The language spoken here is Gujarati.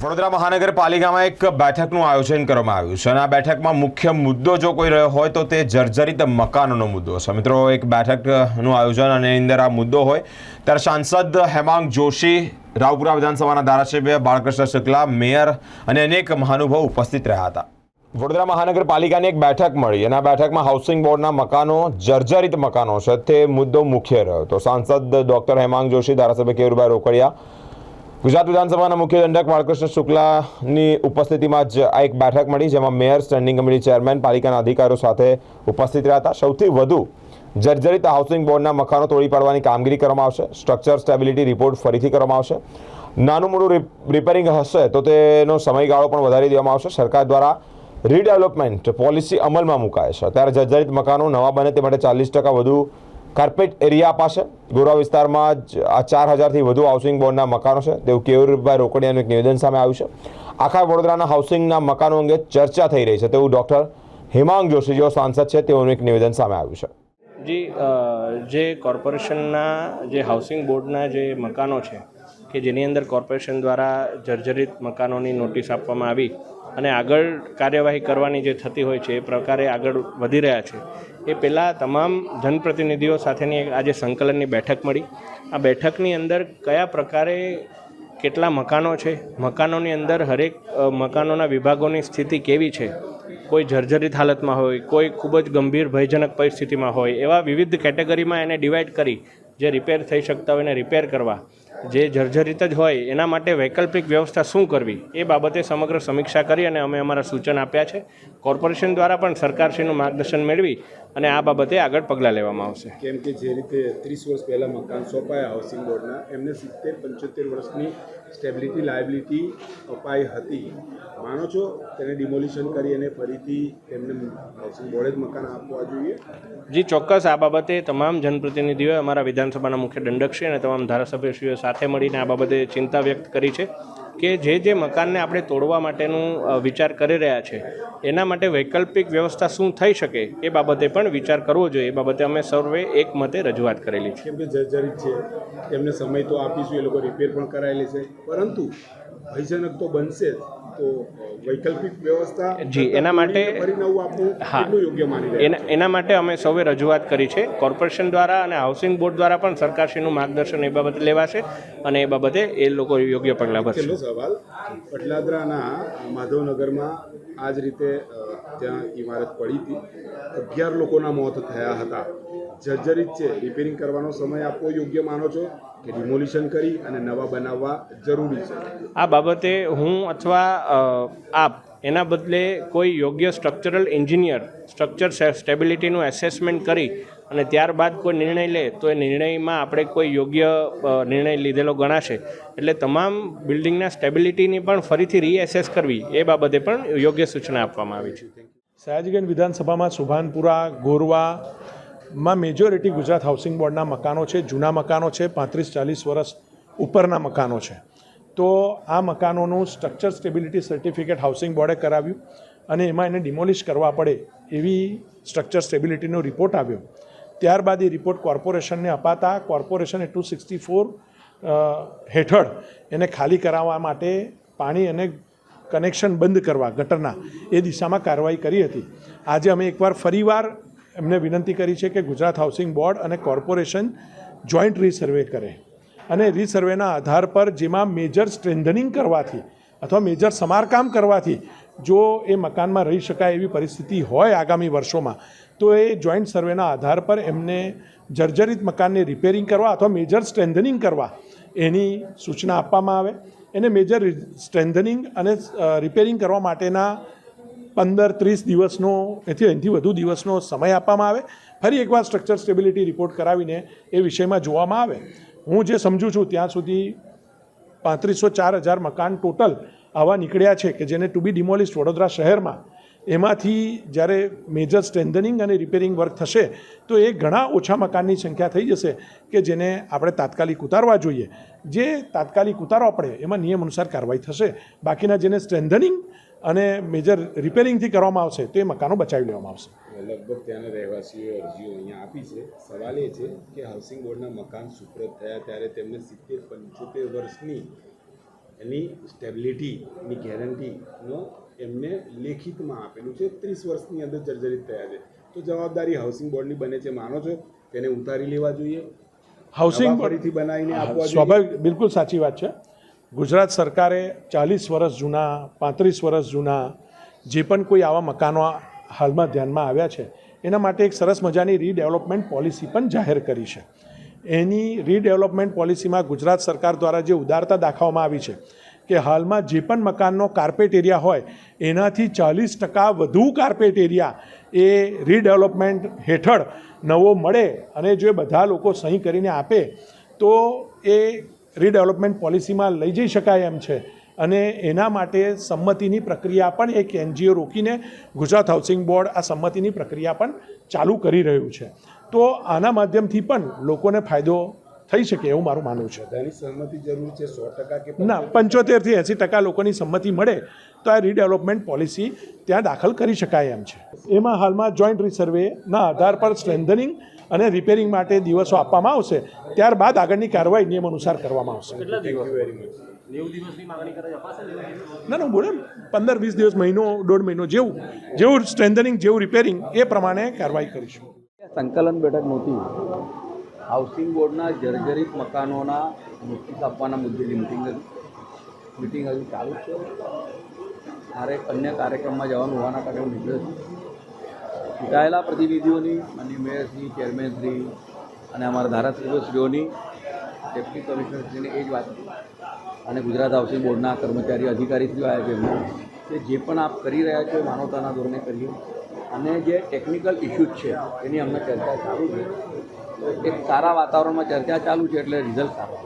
વડોદરા મહાનગરપાલિકામાં એક બેઠકનું આયોજન કરવામાં આવ્યું છે અને આ બેઠકમાં મુખ્ય મુદ્દો જો કોઈ રહ્યો હોય તો તે જર્જરિત મકાનોનો મુદ્દો છે મિત્રો, એક બેઠકનું આયોજન અને અંદર આ મુદ્દો હોય ત્યારે સાંસદ હેમાંગ જોશી, રાવપુરા વિધાનસભાના ધારાસભ્ય બાળકૃષ્ણ શુક્લા, મેયર અને અનેક મહાનુભાવ ઉપસ્થિત રહ્યા હતા. વડોદરા મહાનગરપાલિકાની એક બેઠક મળી અને આ બેઠકમાં હાઉસિંગ બોર્ડના મકાનો, જર્જરિત મકાનો છે. તે મુદ્દો મુખ્ય રહ્યો. તો સાંસદ ડોક્ટર હેમાંગ જોશી, ધારાસભ્ય કેરુભાઈ રોકડિયા ગુજરાત વિધાનસભાના મુખ્ય દંડક બાળકૃષ્ણ શુક્લાની ઉપસ્થિતિમાં જ આ એક બેઠક મળી જેમાં મેયર, સ્ટેન્ડિંગ કમિટી ચેરમેન, પાલિકાના અધિકારીઓ સાથે ઉપસ્થિત રહ્યા હતા. સૌથી વધુ જર્જરિત હાઉસિંગ બોર્ડના મકાનો તોડી પાડવાની કામગીરી કરવામાં આવશે. સ્ટ્રક્ચર સ્ટેબિલિટી રિપોર્ટ ફરીથી કરવામાં આવશે. નાનું મોટું રિપેરિંગ હશે તો તેનો સમયગાળો પણ વધારી દેવામાં આવશે. સરકાર દ્વારા રીડેવલપમેન્ટ પોલિસી અમલમાં મુકાય છે. ત્યારે જર્જરિત મકાનો નવા બને તે માટે ચાલીસ ટકા વધુ કાર્પેટ એરિયા અપાશે ગોરા વિસ્તારમાં જ આ ચાર હજારથી વધુ હાઉસિંગ બોર્ડના મકાનો છે. તેવું કેયુરભાઈ રોકડિયાનું એક નિવેદન સામે આવ્યું છે. આખા વડોદરાના હાઉસિંગના મકાનો અંગે ચર્ચા થઈ રહી છે. તેવું ડૉક્ટર હેમાંગ જોશી, જેઓ સાંસદ છે, તેઓનું એક નિવેદન સામે આવ્યું છે. જી જે કોર્પોરેશનના જે હાઉસિંગ બોર્ડના જે મકાનો છે, કે જેની અંદર કોર્પોરેશન દ્વારા જર્જરિત મકાનોની નોટિસ આપવામાં આવી અને આગળ કાર્યવાહી કરવાની જે થતી હોય છે, એ પ્રકારે આગળ વધી રહ્યા છે. એ પહેલાં તમામ જનપ્રતિનિધિઓ સાથેની આજે સંકલનની બેઠક મળી. આ બેઠકની અંદર કયા પ્રકારે કેટલા મકાનો છે, મકાનોની અંદર હરેક મકાનોના વિભાગોની સ્થિતિ કેવી છે, કોઈ જર્જરિત હાલતમાં હોય, કોઈ ખૂબ જ ગંભીર ભયજનક પરિસ્થિતિમાં હોય, એવા વિવિધ કેટેગરીમાં એને ડિવાઈડ કરી જે રિપેર થઈ શકતા હોય એને રિપેર કરવા. જે જર્જરિત જ હોય, એના માટે વૈકલ્પિક વ્યવસ્થા શું કરવી? એ બાબતે સમગ્ર સમીક્ષા કરી અને અમે અમારા સૂચન આપ્યા છે. કોર્પોરેશન દ્વારા પણ સરકારશ્રીનું માર્ગદર્શન મેળવી અને આ બાબતે આગળ પગલાં લેવામાં આવશે. કેમ કે જે રીતે ત્રીસ વર્ષ પહેલાં મકાન સોંપાયા હાઉસિંગ બોર્ડના એમને સિત્તેર પંચોતેર વર્ષની સ્ટેબિલિટી લાયબિલિટી અપાઈ હતી. માનો છો તેને ડિમોલિશન કરી અને ફરીથી તેમને હાઉસિંગ બોર્ડે જ મકાન આપવા જોઈએ? જી ચોક્કસ આ બાબતે તમામ જનપ્રતિનિધિઓએ અમારા વિધાનસભાના મુખ્ય દંડકશ્રી અને તમામ ધારાસભ્યશ્રીઓ સાથે મળીને આ બાબતે ચિંતા વ્યક્ત કરી છે. કે જે જે મકાનને આપણે તોડવા માટેનું વિચાર કરી રહ્યા છે, એના માટે વૈકલ્પિક વ્યવસ્થા શું થઈ શકે એ બાબતે પણ વિચાર કરવો જોઈએ. એ બાબતે અમે સર્વે એક મતે રજૂઆત કરેલી છે. કેમ જર્જરિત છે, એમને સમય તો આપીશું, એ લોકો રિપેર પણ કરાયેલી છે. પરંતુ ભયજનક તો બનશે જ. તો વૈકલ્પિક વ્યવસ્થા જી, એના માટે- હા. એના માટે અમે સૌએ રજૂઆત કરી છે. કોર્પોરેશન દ્વારા અને હાઉસિંગ બોર્ડ દ્વારા પણ સરકારશ્રીનું માર્ગદર્શન એ બાબતે લેવાશે અને એ બાબતે એ લોકો યોગ્ય પગલાં ભરશે. સવાલ પટલાદરાના માધવનગરમાં આ જ રીતે ત્યાં ઇમારત પડી હતી. અગિયાર લોકોના મોત થયા હતા. જર્જરિત છે. રિપેરિંગ કરવાનો સમય આપવો યોગ્ય માનો છો? કે ડિમોલિશન કરી અને નવા બનાવવા જરૂરી છે. આ બાબતે હું અથવા આપ એના બદલે કોઈ યોગ્ય સ્ટ્રક્ચરલ એન્જિનિયર સ્ટ્રક્ચર સ્ટેબિલિટીનું એસેસમેન્ટ કરી અને ત્યારબાદ કોઈ નિર્ણય લે તો એ નિર્ણયમાં આપણે કોઈ યોગ્ય નિર્ણય લીધેલો ગણાશે. એટલે તમામ બિલ્ડિંગના સ્ટેબિલિટીની પણ ફરીથી રીએસેસ કરવી એ બાબતે પણ યોગ્ય સૂચના આપવામાં આવી છે. સયાજીગંજ વિધાનસભામાં સુભાનપુરા ગોરવામાં મેજોરિટી ગુજરાત હાઉસિંગ બોર્ડના મકાનો છે, જૂના મકાનો છે, પાંત્રીસ, ચાલીસ વર્ષ ઉપરના મકાનો છે. તો આ મકાનોનું સ્ટ્રક્ચર સ્ટેબિલિટી સર્ટિફિકેટ હાઉસિંગ બોર્ડે કરાવ્યું અને એમાં એને ડિમોલિશ કરવા પડે એવી સ્ટ્રક્ચર સ્ટેબિલિટીનો રિપોર્ટ આવ્યો. ત્યારબાદ એ રિપોર્ટ કોર્પોરેશનને અપાતા. કોર્પોરેશને ટુ સિક્સટી ફોર હેઠળ એને ખાલી કરાવવા માટે પાણી અને કનેક્શન બંધ કરવા, ગટરના, એ દિશામાં કાર્યવાહી કરી હતી. આજે અમે એકવાર ફરીવાર એમને વિનંતી કરી છે કે ગુજરાત હાઉસિંગ બોર્ડ અને કોર્પોરેશન જોઈન્ટ રીસર્વે કરે. અને રીસર્વેના આધાર પર જેમાં મેજર સ્ટ્રેન્થનિંગ કરવાથી અથવા મેજર સમારકામ કરવાથી જો એ મકાનમાં રહી શકાય એવી પરિસ્થિતિ હોય આગામી વર્ષોમાં, તો એ જોઈન્ટ સર્વેના આધાર પર એમને જર્જરિત મકાનને રિપેરિંગ કરવા અથવા મેજર સ્ટ્રેન્થનિંગ કરવા એની સૂચના આપવામાં આવે. એને મેજર સ્ટ્રેન્થનિંગ અને રિપેરિંગ કરવા માટેના પંદર ત્રીસ દિવસનો, એથી એનાથી વધુ દિવસનો સમય આપવામાં આવે. ફરી એકવાર સ્ટ્રક્ચર સ્ટેબિલિટી રિપોર્ટ કરાવીને એ વિષયમાં જોવામાં આવે. હું જે સમજું છું, ત્યાં સુધી પાંત્રીસો ચાર હજાર મકાન ટોટલ આવા નીકળ્યા છે કે જેને ટુ બી ડિમોલિસ્ટ વડોદરા શહેરમાં. એમાંથી જ્યારે મેજર સ્ટ્રેન્થનિંગ અને રિપેરિંગ વર્ક થશે, તો એ ઘણા ઓછા મકાનની સંખ્યા થઈ જશે કે જેને આપણે તાત્કાલિક ઉતારવા જોઈએ. જે તાત્કાલિક ઉતારવા પડે, એમાં નિયમ અનુસાર કાર્યવાહી થશે. બાકીના જેને સ્ટ્રેન્થનિંગ અને મેજર રિપેરિંગથી કરવામાં આવશે તો એ મકાનો બચાવી લેવામાં આવશે. લગભગ ત્યાંના રહેવાસીઓએ અરજીઓ અહીંયા આપી છે. સવાલ એ છે કે હાઉસિંગ બોર્ડના મકાન સુપ્રત થયા ત્યારે તેમને સિત્તેર પંચોતેર વર્ષની એની સ્ટેબિલિટીની ગેરંટીનો એમને લેખિતમાં આપેલું છે. ત્રીસ વર્ષની અંદર જર્જરિત થયા છે. તો જવાબદારી હાઉસિંગ બોર્ડની બને છે માનો છો? તેને ઉતારી લેવા જોઈએ. હાઉસિંગ ફરીથી બનાવીને આપવા સ્વાભાવિક બિલકુલ સાચી વાત છે. ગુજરાત સરકારે ચાલીસ વર્ષ જૂના, પાંત્રીસ વર્ષ જૂના જે પણ કોઈ આવા મકાનો હાલમાં ધ્યાનમાં આવ્યા છે, એના માટે એક સરસ મજાની રીડેવલપમેન્ટ પોલિસી પણ જાહેર કરી છે. એની રીડેવલપમેન્ટ પોલિસીમાં ગુજરાત સરકાર દ્વારા જે ઉદારતા દાખવવામાં આવી છે કે હાલમાં જે પણ મકાનનો કાર્પેટ એરિયા હોય, એનાથી ચાલીસ ટકા વધુ કાર્પેટ એરિયા એ રીડેવલપમેન્ટ હેઠળ નવો મળે અને જો બધા લોકો સહી કરીને આપે, તો એ રીડેવલપમેન્ટ પોલિસીમાં લઈ જઈ શકાય એમ છે. અને એના માટે સંમતિની પ્રક્રિયા પણ એક એનજીઓ રોકીને ગુજરાત હાઉસિંગ બોર્ડ આ સંમતિની પ્રક્રિયા પણ ચાલુ કરી રહ્યું છે. તો આના માધ્યમથી પણ લોકોને ફાયદો થઈ શકે એવું મારું માનવું છે. તેની સંમતિ જરૂર છે સો ટકા કે ના પંચોતેરથી એંસી ટકા લોકોની સંમતિ મળે તો આ રીડેવલપમેન્ટ પોલિસી ત્યાં દાખલ કરી શકાય એમ છે. એમાં હાલમાં જોઈન્ટ રિસર્વેના આધાર પર સ્ટ્રેન્થનિંગ અને રિપેરિંગ માટે દિવસો આપવામાં આવશે. ત્યારબાદ આગળની કાર્યવાહી નિયમ અનુસાર કરવામાં આવશે. ના ના બોલે પંદર વીસ દિવસ મહિનો દોઢ મહિનો જેવું જેવું સ્ટ્રેન્થનિંગ જેવું રિપેરિંગ એ પ્રમાણે કાર્યવાહી કરીશું. સંકલન બેઠક નહોતી. હાઉસિંગ બોર્ડના જર્જરિત મકાનોના નોટિસ આપવાના મુદ્દેની મિટિંગ મિટિંગ હજુ ચાલુ છે. મારે અન્ય કાર્યક્રમમાં જવાનું હોવાના કારણે હું નીકળ્યો છું. ચૂંટાયેલા પ્રતિનિધિઓની માનની મેયરશ્રી ચેરમેનશ્રી અને અમારા ધારાસભ્યશ્રીઓની, ડેપ્યુટી કમિશનરશ્રીને એ જ વાત અને ગુજરાત હાઉસિંગ બોર્ડના કર્મચારી અધિકારીશ્રીઓ આવ્યા છે કે જે પણ આપ કરી રહ્યા છો માનવતાના ધોરણે કરીએ. અને જે ટેકનિકલ ઇસ્યુઝ છે, એની અમને ચર્ચા ચાલુ છે. એક સારા વાતાવરણમાં ચર્ચા ચાલુ છે એટલે રિઝલ્ટ સારો